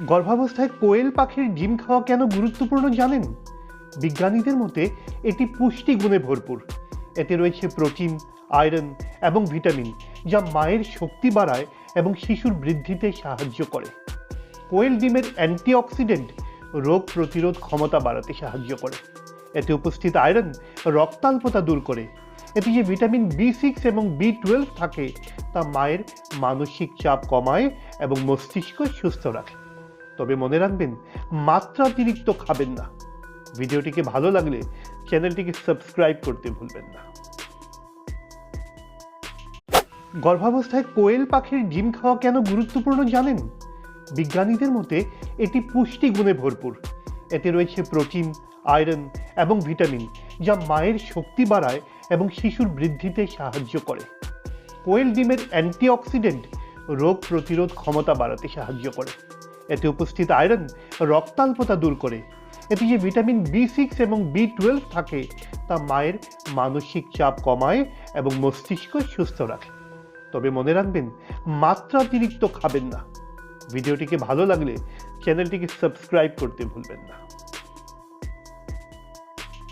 গর্ভাবস্থায় কোয়েল পাখির ডিম খাওয়া কেন গুরুত্বপূর্ণ জানেন? বিজ্ঞানীদের মতে এটি পুষ্টি গুণে ভরপুর। এতে রয়েছে প্রোটিন, আয়রন এবং ভিটামিন, যা মায়ের শক্তি বাড়ায় এবং শিশুর বৃদ্ধিতে সাহায্য করে। কোয়েল ডিমের অ্যান্টিঅক্সিডেন্ট রোগ প্রতিরোধ ক্ষমতা বাড়াতে সাহায্য করে। এতে উপস্থিত আয়রন রক্তাল্পতা দূর করে। এতে যে ভিটামিন বি সিক্স এবং বি টুয়েলভ থাকে, তা মায়ের মানসিক চাপ কমায় এবং মস্তিষ্ক সুস্থ রাখে। তবে মনে রাখবেন মাত্রাতিরিক্ত খাবেন না। ভিডিওটিকে ভালো লাগলে চ্যানেলটিকে সাবস্ক্রাইব করতে ভুলবেন না। গর্ভাবস্থায় কোয়েল পাখির ডিম খাওয়া কেন গুরুত্বপূর্ণ জানেন? বিজ্ঞানীদের মতে এটি পুষ্টি গুণে ভরপুর। এতে রয়েছে প্রোটিন, আয়রন এবং ভিটামিন, যা মায়ের শক্তি বাড়ায় এবং শিশুর বৃদ্ধিতে সাহায্য করে। কোয়েল ডিমের অ্যান্টিঅক্সিডেন্ট রোগ প্রতিরোধ ক্ষমতা বাড়াতে সাহায্য করে। এতে উপস্থিত আয়রন রক্তাল্পতা দূর করে। এতে যে ভিটামিন বি সিক্স এবং বি টুয়েলভ থাকে, তা মায়ের মানসিক চাপ কমায় এবং মস্তিষ্ক সুস্থ রাখে। তবে মনে রাখবেন মাত্রাতিরিক্ত খাবেন না। ভিডিওটিকে ভালো লাগলে চ্যানেলটিকে সাবস্ক্রাইব করতে ভুলবেন না।